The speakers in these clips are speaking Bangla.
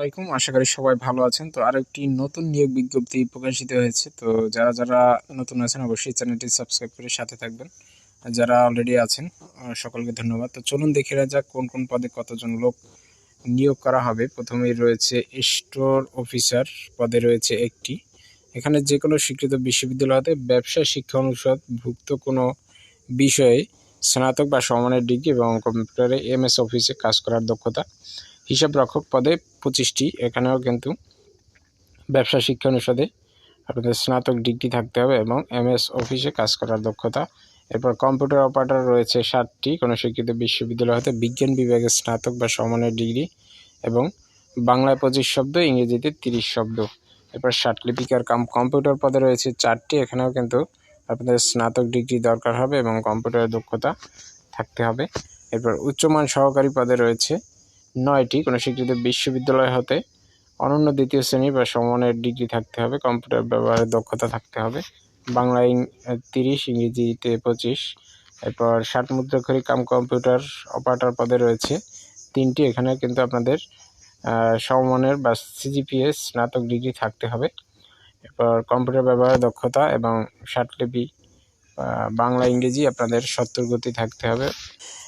আসসালামাইকুম আশা করি সবাই ভালো আছেন। তো আরেকটি নতুন নিয়োগ বিজ্ঞপ্তি প্রকাশিত হয়েছে। তো যারা যারা নতুন আছেন, অবশ্যই চ্যানেলটি সাবস্ক্রাইব করে সাথে থাকবেন। যারা অলরেডি আছেন সকলকে ধন্যবাদ। তো চলুন দেখে যাক কোন কোন পদে কতজন লোক নিয়োগ করা হবে। প্রথমেই রয়েছে স্টোর অফিসার পদে রয়েছে একটি। এখানে যে কোনো স্বীকৃত বিশ্ববিদ্যালয় হতে ব্যবসা শিক্ষা অনুষদ ভুক্ত কোনো বিষয়ে স্নাতক বা সমানের ডিগ্রি এবং কম্পিউটারে এম এস অফিসে কাজ করার দক্ষতা। হিসাব রক্ষক পদে পঁচিশটি। এখানেও কিন্তু ব্যবসা শিক্ষা অনুষদে আপনাদের স্নাতক ডিগ্রি থাকতে হবে এবং এমএস অফিসে কাজ করার দক্ষতা। এরপর কম্পিউটার অপারেটর রয়েছে ষাটটি। কোনো শিক্ষিত বিশ্ববিদ্যালয় হতে বিজ্ঞান বিভাগে স্নাতক বা সমানের ডিগ্রি এবং বাংলায় পঁচিশ শব্দ, ইংরেজিতে তিরিশ শব্দ। এরপর ষাট লিপিকার কাম কম্পিউটার পদে রয়েছে চারটি। এখানেও কিন্তু আপনাদের স্নাতক ডিগ্রি দরকার হবে এবং কম্পিউটারের দক্ষতা থাকতে হবে। এরপর উচ্চমান সহকারী পদে রয়েছে নয়টি কোনো স্বীকৃত বিশ্ববিদ্যালয় হতে অনন্য দ্বিতীয় শ্রেণি বা সমানের ডিগ্রি থাকতে হবে কম্পিউটার ব্যবহারের দক্ষতা থাকতে হবে বাংলা তিরিশ ইংরেজিতে পঁচিশ এরপর ষাট মুদ্রাক্ষরী কাম কম্পিউটার অপারেটর পদে রয়েছে তিনটি এখানে কিন্তু আপনাদের আহ, সমমানের বা সিজিপিএস স্নাতক ডিগ্রি থাকতে হবে এরপর কম্পিউটার ব্যবহারের দক্ষতা এবং ষাটলিপি বাংলা ইংরেজি আপনাদের সত্তর গতি থাকতে হবে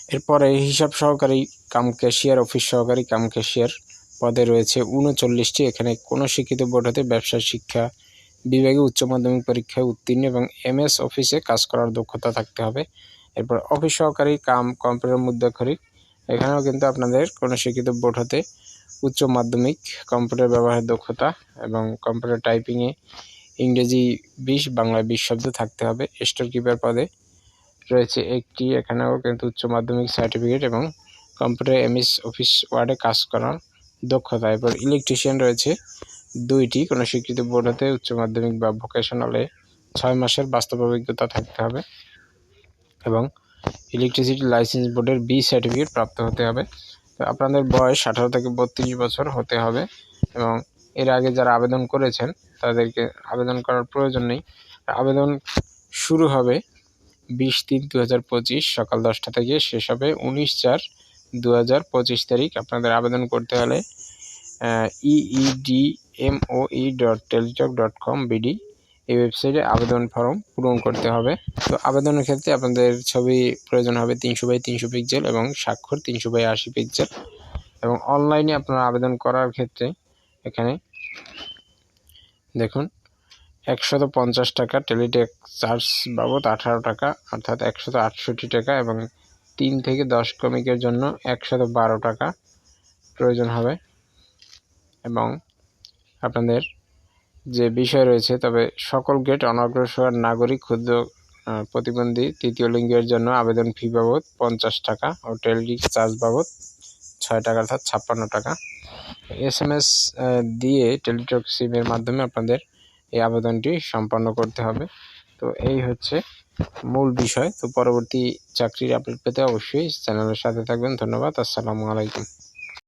এরপরে হিসাব সহকারী কাম ক্যাশিয়ার, অফিস সহকারী কাম ক্যাশিয়ার পদে রয়েছে উনচল্লিশটি। এখানে কোনো শিক্ষিত বোর্ড হতে ব্যবসা, শিক্ষা বিভাগে উচ্চ মাধ্যমিক পরীক্ষায় উত্তীর্ণ এবং এমএস অফিসে কাজ করার দক্ষতা থাকতে হবে। এরপর অফিস সহকারী কাম, কম্পিউটার মুদ্রাক্ষরিক, এখানেও কিন্তু আপনাদের কোনো শিক্ষিত বোর্ড হতে উচ্চ মাধ্যমিক, কম্পিউটার ব্যবহারের দক্ষতা এবং কম্পিউটার টাইপিংয়ে ইংরেজি বিশ, বাংলায় বিশ শব্দ থাকতে হবে। স্টোর কিপার পদে রয়েছে একটি। এখানেও কিন্তু উচ্চ মাধ্যমিক সার্টিফিকেট এবং কম্পিউটার এমএস অফিস ওয়ার্ডে কাজ করার দক্ষতা। এরপর ইলেকট্রিশিয়ান রয়েছে দুইটি। কোনো স্বীকৃত বোর্ড হতে উচ্চ মাধ্যমিক বা ভোকেশনালে ছয় মাসের বাস্তব অভিজ্ঞতা থাকতে হবে এবং ইলেকট্রিসিটি লাইসেন্স বোর্ডের বি সার্টিফিকেট প্রাপ্ত হতে হবে। আপনাদের বয়স আঠারো থেকে বত্রিশ বছর হতে হবে এবং এর আগে যারা আবেদন করেছেন তাদেরকে আবেদন করার প্রয়োজন নেই। আবেদন শুরু হবে বিশ তিন দু হাজার পঁচিশ সকাল দশটা থেকে শেষ হবে উনিশ চার দু হাজার পঁচিশ তারিখ। আপনাদের আবেদন করতে হলে EED MOE dot Teletalk dot com BD এই ওয়েবসাইটে আবেদন ফর্ম পূরণ করতে হবে। তো আবেদনের ক্ষেত্রে আপনাদের ছবি প্রয়োজন হবে তিনশো বাই তিনশো পিক্সেল এবং স্বাক্ষর তিনশো বাই আশি পিক্সেল এবং অনলাইনে আপনারা আবেদন করার ক্ষেত্রে এখানে দেখুন একশত পঞ্চাশ টাকা টেলিটেক চার্জ বাবদ আঠারো টাকা, অর্থাৎ একশত আটষট্টি টাকা এবং তিন থেকে দশ ক্রমিকের জন্য একশত বারো টাকা প্রয়োজন হবে। এবং আপনাদের যে বিষয় রয়েছে, তবে সকল গেট অনগ্রসর নাগরিক, ক্ষুদ্র প্রতিবন্ধী তৃতীয় লিঙ্গের জন্য আবেদন ফি বাবদ পঞ্চাশ টাকা ও টেলিটিক চার্জ বাবদ ছয় টাকা, অর্থাৎ ছাপ্পান্ন টাকা। এস এম এস দিয়ে টেলিটক সিমের মাধ্যমে আপনাদের এই আবেদনটি সম্পন্ন করতে হবে। তো এই হচ্ছে মূল বিষয়। তো পরবর্তী চাকরির আপডেট পেতে অবশ্যই চ্যানেলের সাথে থাকবেন। ধন্যবাদ। আসসালামু আলাইকুম।